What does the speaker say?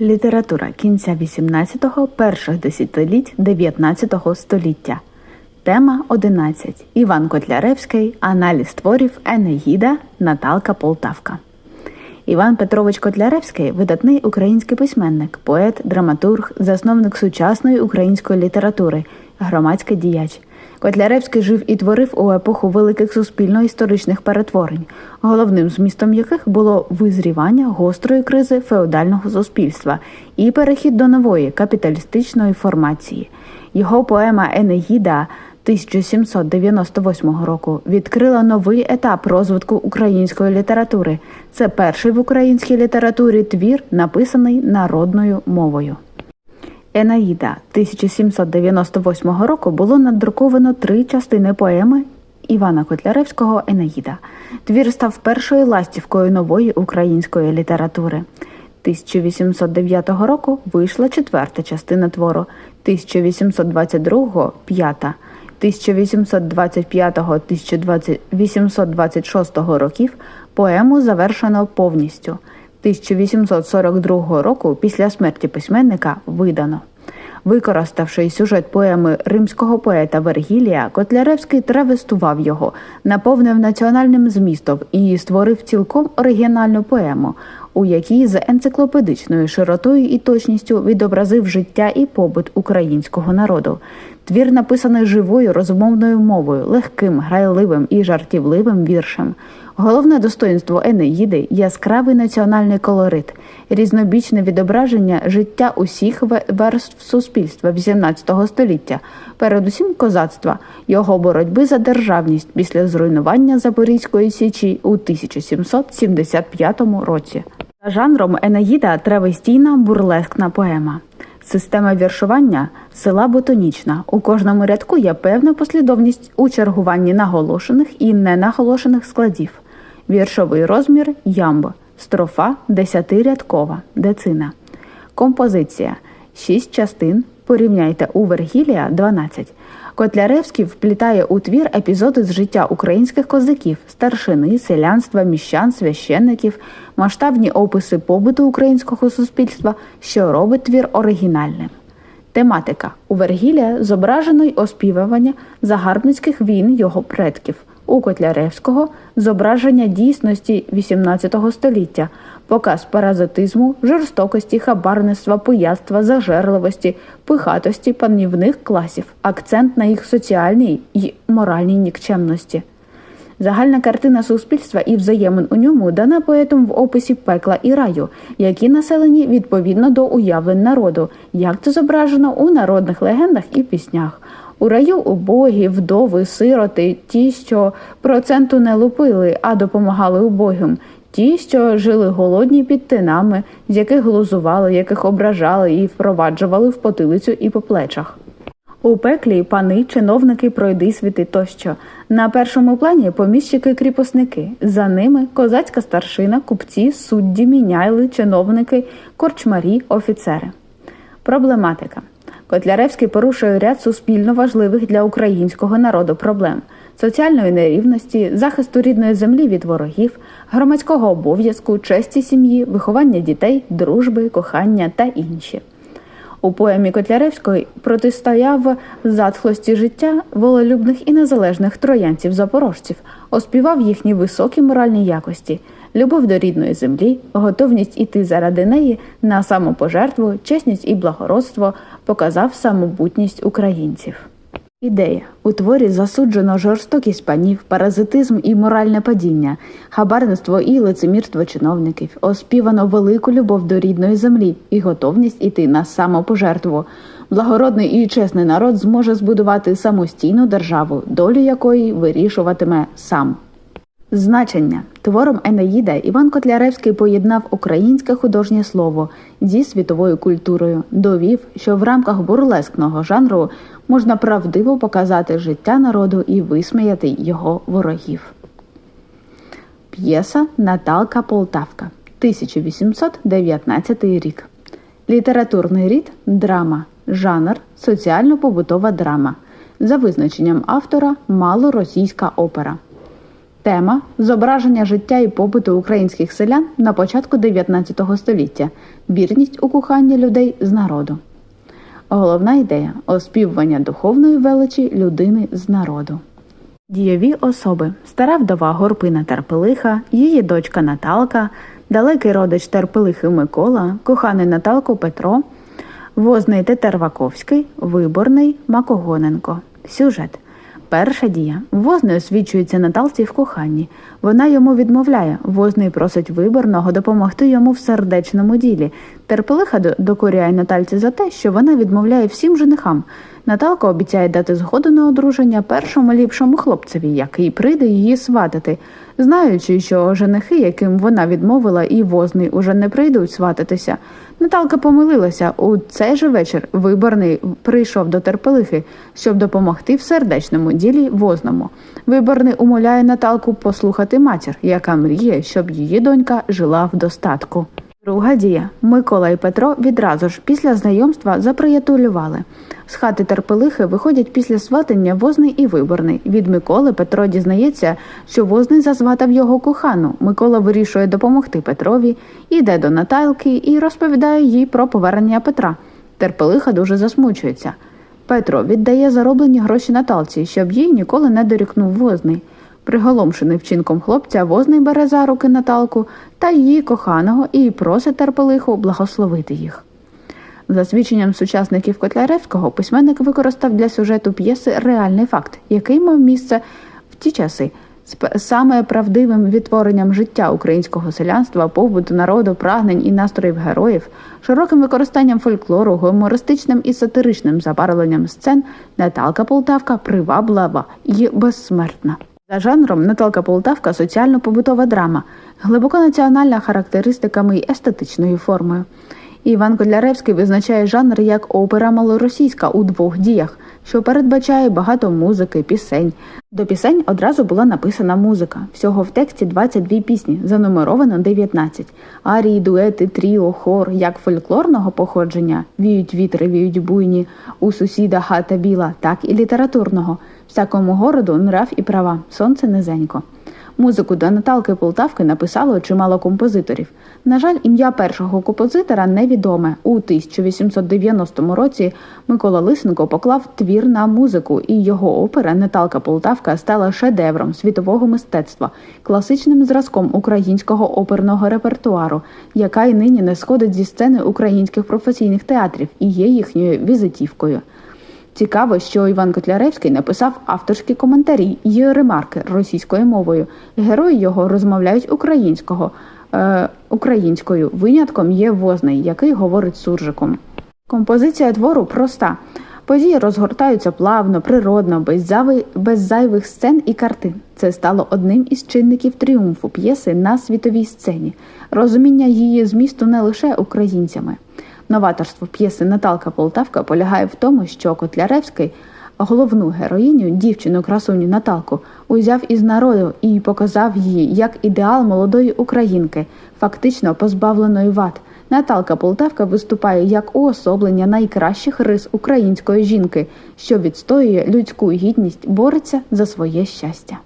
Література кінця 18-го, перших десятиліть 19 століття. Тема 11. Іван Котляревський. Аналіз творів Енеїда Наталка Полтавка. Іван Петрович Котляревський видатний український письменник, поет, драматург, засновник сучасної української літератури, громадський діяч. Котляревський жив і творив у епоху великих суспільно-історичних перетворень, головним змістом яких було визрівання гострої кризи феодального суспільства і перехід до нової капіталістичної формації. Його поема Енеїда 1798 року відкрила новий етап розвитку української літератури. Це перший в українській літературі твір, написаний народною мовою. Енаїда 1798 року було надруковано три частини поеми Івана Котляревського Енаїда. Твір став першою ластівкою нової української літератури. 1809 року вийшла четверта частина твору, 1822 п'ята. 1825-1826 років поему завершено повністю. 1842 року після смерті письменника видано. Використавши сюжет поеми римського поета Вергілія, Котляревський травестував його, наповнив національним змістом і створив цілком оригінальну поему, у якій з енциклопедичною широтою і точністю відобразив життя і побут українського народу. Твір написаний живою розмовною мовою, легким, грайливим і жартівливим віршем. Головне достоинство Енеїди яскравий національний колорит, різнобічне відображення життя усіх верств суспільства XVIII століття, передусім козацтва, його боротьби за державність після зруйнування Запорізької січі у 1775 році. За жанром Енеїда травестійна бурлескна поема. Система віршування села ботонічна. У кожному рядку є певна послідовність у чергуванні наголошених і ненаголошених складів. Віршовий розмір ямб, строфа десятирядкова, децина. Композиція шість частин. Порівняйте у Вергілія 12. Котляревський вплітає у твір епізоди з життя українських козаків, старшини, селянства, міщан, священників, масштабні описи побуту українського суспільства, що робить твір оригінальним. Тематика у Вергілія зображено й оспівування загарбницьких війн його предків. У Котляревського зображення дійсності XVIII століття, показ паразитизму, жорстокості, хабарництва, пияцтва, зажерливості, пихатості панівних класів, акцент на їх соціальній і моральній нікчемності. Загальна картина суспільства і взаємин у ньому дана поетом в описі пекла і раю, які населені відповідно до уявлень народу, як це зображено у народних легендах і піснях. У раю убогі, вдови, сироти, ті, що проценту не лупили, а допомагали убогим, ті, що жили голодні під тинами, з яких глузували, яких ображали і впроваджували в потилицю і по плечах. У пеклі пани, чиновники, пройдисвіти тощо. На першому плані поміщики-кріпосники, за ними козацька старшина, купці, судді, міняйли, чиновники, корчмарі, офіцери. Проблематика. Котляревський порушує ряд суспільно важливих для українського народу проблем соціальної нерівності, захисту рідної землі від ворогів, громадського обов'язку, честі сім'ї, виховання дітей, дружби, кохання та інші. У поемі Котляревської протистояв затхлості життя вололюбних і незалежних троянців запорожців, оспівав їхні високі моральні якості, любов до рідної землі, готовність іти заради неї на самопожертву, чесність і благородство, показав самобутність українців. Ідея у творі засуджено жорстокість панів, паразитизм і моральне падіння, хабарництво і лицемірство чиновників, оспівано велику любов до рідної землі і готовність іти на самопожертву. Благородний і чесний народ зможе збудувати самостійну державу, долю якої вирішуватиме сам. Значення твором Енеїда Іван Котляревський поєднав українське художнє слово зі світовою культурою, довів, що в рамках бурлескного жанру можна правдиво показати життя народу і висміяти його ворогів. П'єса Наталка Полтавка 1819 рік. Літературний рід драма. Жанр соціально-побутова драма. За визначенням автора малоросійська опера. Тема зображення життя і побуту українських селян на початку 19 століття. Вірність у коханні людей з народу. Головна ідея оспівування духовної величі людини з народу. Дієві особи стара вдова Горпина Терпелиха, її дочка Наталка, далекий родич Терпелихи Микола, коханий Наталко Петро, возний Тетер Ваковський, виборний Макогоненко. Сюжет. Перша дія. Возний освічується Наталці в коханні. Вона йому відмовляє. Возний просить виборного допомогти йому в сердечному ділі. Терпелиха до- докоряє Натальці за те, що вона відмовляє всім женихам. Наталка обіцяє дати згоду на одруження першому ліпшому хлопцеві, який прийде її сватати, знаючи, що женихи, яким вона відмовила, і возний уже не прийдуть свататися. Наталка помилилася. У цей же вечір виборний прийшов до терпелихи, щоб допомогти в сердечному ділі возному. Виборний умоляє Наталку послухати матір, яка мріє, щоб її донька жила в достатку. Друга дія. Микола і Петро відразу ж після знайомства заприятелювали. З хати терпелихи виходять після сватання возний і виборний. Від Миколи Петро дізнається, що возний зазватав його кохану. Микола вирішує допомогти Петрові, іде до Наталки і розповідає їй про повернення Петра. Терпелиха дуже засмучується. Петро віддає зароблені гроші Наталці, щоб їй ніколи не дорікнув возний. Приголомшений вчинком хлопця, возний бере за руки Наталку та її коханого і просить терпелиху благословити їх. За свідченням сучасників Котляревського, письменник використав для сюжету п'єси реальний факт, який мав місце в ті часи. Саме правдивим відтворенням життя українського селянства, побуту народу, прагнень і настроїв героїв, широким використанням фольклору, гумористичним і сатиричним забарвленням сцен Наталка Полтавка приваблива і безсмертна. За жанром Наталка Полтавка соціально-побутова драма, глибоко національна характеристиками і естетичною формою. Іван Котляревський визначає жанр як опера малоросійська у двох діях, що передбачає багато музики, пісень. До пісень одразу була написана музика. Всього в тексті 22 пісні, занумеровано 19. Арії, дуети, тріо, хор, як фольклорного походження віють вітри, віють буйні, у сусіда хата біла, так і літературного. Всякому городу нрав і права, сонце низенько. Музику до Наталки Полтавки написало чимало композиторів. На жаль, ім'я першого композитора невідоме. У 1890 році Микола Лисенко поклав твір на музику, і його опера Наталка Полтавка стала шедевром світового мистецтва, класичним зразком українського оперного репертуару, яка й нині не сходить зі сцени українських професійних театрів і є їхньою візитівкою. Цікаво, що Іван Котляревський написав авторські коментарі і ремарки російською мовою. Герої його розмовляють українського, е, українською. Винятком є возний, який говорить суржиком. Композиція твору проста. Події розгортаються плавно, природно, без, зави... без зайвих сцен і картин. Це стало одним із чинників тріумфу п'єси на світовій сцені, розуміння її змісту не лише українцями. Новаторство п'єси Наталка Полтавка полягає в тому, що Котляревський головну героїню, дівчину красуню Наталку, узяв із народу і показав її як ідеал молодої українки, фактично позбавленої вад. Наталка Полтавка виступає як уособлення найкращих рис української жінки, що відстоює людську гідність, бореться за своє щастя.